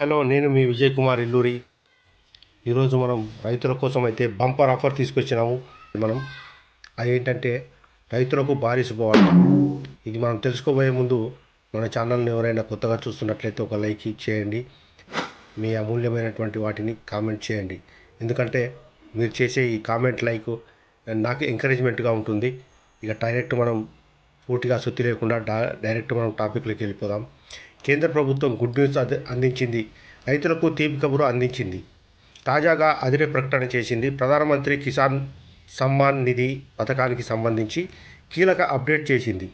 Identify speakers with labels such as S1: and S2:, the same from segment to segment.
S1: Hello నేను మీ విజయ్ కుమార్ ఇల్లూరి. ఈరోజు మనం రైతుల కోసం అయితే బంపర్ ఆఫర్ తీసుకొచ్చినాము. మనం అది ఏంటంటే రైతులకు భారీ శుభవార్త. ఇది మనం తెలుసుకోబోయే ముందు మన ఛానల్ని ఎవరైనా కొత్తగా చూస్తున్నట్లయితే ఒక లైక్ చేయండి మీ అమూల్యమైనటువంటి వాటిని కామెంట్ చేయండి. ఎందుకంటే మీరు చేసే ఈ కామెంట్ లైక్ నాకు ఎంకరేజ్మెంట్గా ఉంటుంది. ఇక డైరెక్ట్ మనం పూర్తిగా సుత్తి లేకుండా డైరెక్ట్ మనం టాపిక్లోకి వెళ్ళిపోదాం. కేంద్ర ప్రభుత్వం గుడ్ న్యూస్ అంది- అందించింది. రైతులకు తీపి కబురు అందించింది. తాజాగా అదిరే ప్రకటన చేసింది. ప్రధానమంత్రి కిసాన్ సమ్మాన్ నిధి పథకానికి సంబంధించి కీలక అప్డేట్ చేసింది.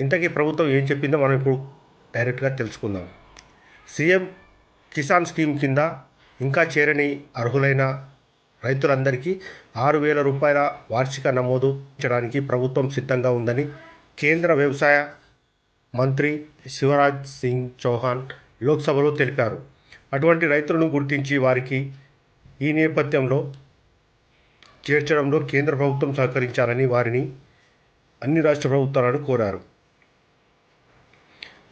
S1: ఇంతకీ ప్రభుత్వం ఏం చెప్పిందో మనం ఇప్పుడు డైరెక్ట్గా తెలుసుకుందాం. సీఎం కిసాన్ స్కీమ్ కింద ఇంకా చేరని అర్హులైన రైతులందరికీ ఆరు వేల రూపాయల వార్షిక నమోదు చేయడానికి ప్రభుత్వం సిద్ధంగా ఉందని కేంద్ర వ్యవసాయ మంత్రి శివరాజ్ సింగ్ చౌహాన్ లోక్సభలో తెలిపారు. అటువంటి రైతులను గుర్తించి వారికి ఈ నేపథ్యంలో చేర్చడంలో కేంద్ర ప్రభుత్వం సహకరించాలని వారిని అన్ని రాష్ట్ర ప్రభుత్వాలను కోరారు.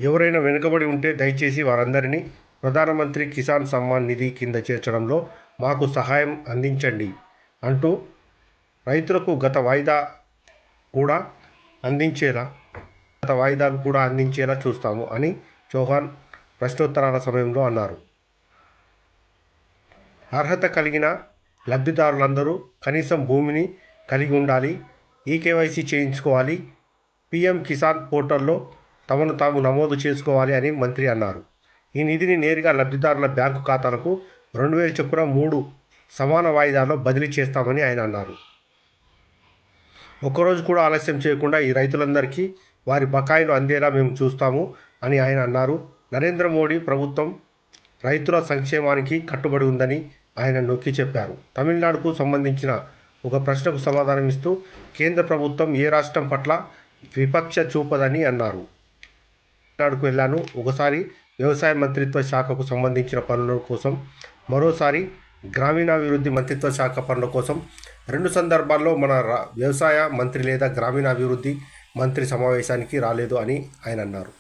S1: ఎవరైనా వెనుకబడి ఉంటే దయచేసి వారందరినీ ప్రధానమంత్రి కిసాన్ సమ్మాన్ నిధి కింద చేర్చడంలో మాకు సహాయం అందించండి అంటూ రైతులకు గత వాయిదా కూడా అందించేలా వాయిదాలు కూడా అందించేలా చూస్తాము అని చౌహాన్ ప్రశ్నోత్తరాల సమయంలో అన్నారు. అర్హత కలిగిన లబ్ధిదారులందరూ కనీసం భూమిని కలిగి ఉండాలి ఈ కేవైసీ చేయించుకోవాలి పీఎం కిసాన్ పోర్టల్లో తమను తాము నమోదు చేసుకోవాలి అని మంత్రి అన్నారు. ఈ నిధిని నేరుగా లబ్ధిదారుల బ్యాంకు ఖాతాలకు రెండు వేల చొప్పున మూడు సమాన వాయిదాల్లో బదిలీ చేస్తామని ఆయన అన్నారు. ఒక్కరోజు కూడా ఆలస్యం చేయకుండా ఈ రైతులందరికీ వారి బకాయిలు అందేలా మేము చూస్తాము అని ఆయన అన్నారు. నరేంద్ర మోడీ ప్రభుత్వం రైతుల సంక్షేమానికి కట్టుబడి ఉందని ఆయన నొక్కి చెప్పారు. తమిళనాడుకు సంబంధించిన ఒక ప్రశ్నకు సమాధానం ఇస్తూ కేంద్ర ప్రభుత్వం ఏ రాష్ట్రం పట్ల విపక్ష చూపదని అన్నారు. తమిళనాడుకు వెళ్ళాను. ఒకసారి వ్యవసాయ మంత్రిత్వ శాఖకు సంబంధించిన పనుల కోసం మరోసారి గ్రామీణాభివృద్ధి మంత్రిత్వ శాఖ పనుల కోసం. రెండు సందర్భాల్లో మన వ్యవసాయ మంత్రి లేదా గ్రామీణాభివృద్ధి మంత్రి సమావేశానికి రాలేదు అని ఆయన అన్నారు.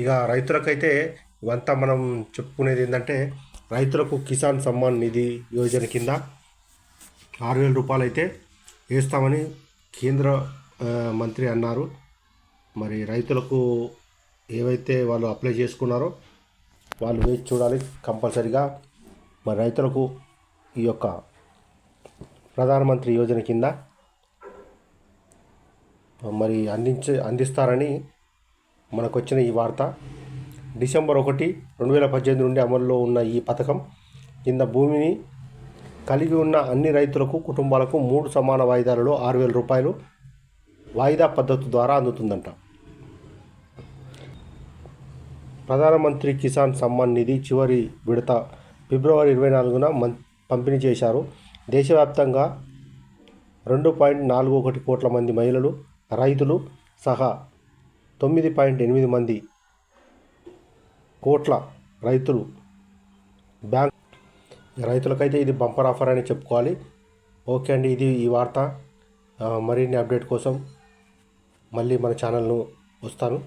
S1: ఇక రైతులకైతే ఇవంతా మనం చెప్పుకునేది ఏంటంటే రైతులకు కిసాన్ సమ్మాన్ నిధి యోజన కింద ఆరు వేల రూపాయలు అయితే వేస్తామని కేంద్ర మంత్రి అన్నారు. మరి రైతులకు ఏవైతే వాళ్ళు అప్లై చేసుకున్నారో వాళ్ళు వేచి చూడాలి కంపల్సరిగా. మరి రైతులకు ఈ యొక్క ప్రధానమంత్రి యోజన కింద మరి అందించే అందిస్తారని మనకు వచ్చిన ఈ వార్త. డిసెంబర్ ఒకటి రెండు వేల పద్దెనిమిది నుండి అమల్లో ఉన్న ఈ పథకం కింద భూమిని కలిగి ఉన్న అన్ని రైతులకు కుటుంబాలకు మూడు సమాన వాయిదాలలో ఆరు వేల రూపాయలు వాయిదా పద్ధతి ద్వారా అందుతుందంట. ప్రధానమంత్రి కిసాన్ సమ్మాన్ నిధి చివరి విడత ఫిబ్రవరి ఇరవై నాలుగున మం పంపిణీ చేశారు. దేశవ్యాప్తంగా రెండు పాయింట్ నాలుగు ఒకటి కోట్ల మంది మహిళలు రైతులు సహా తొమ్మిది పాయింట్ ఎనిమిది మంది కోట్ల రైతులు బ్యాంక్ రైతులకైతే ఇది బంపర్ ఆఫర్ అని చెప్పుకోవాలి. ఓకే అండి ఇది ఈ వార్త. మరిన్ని అప్డేట్ కోసం మళ్ళీ మన ఛానల్ను వస్తాను.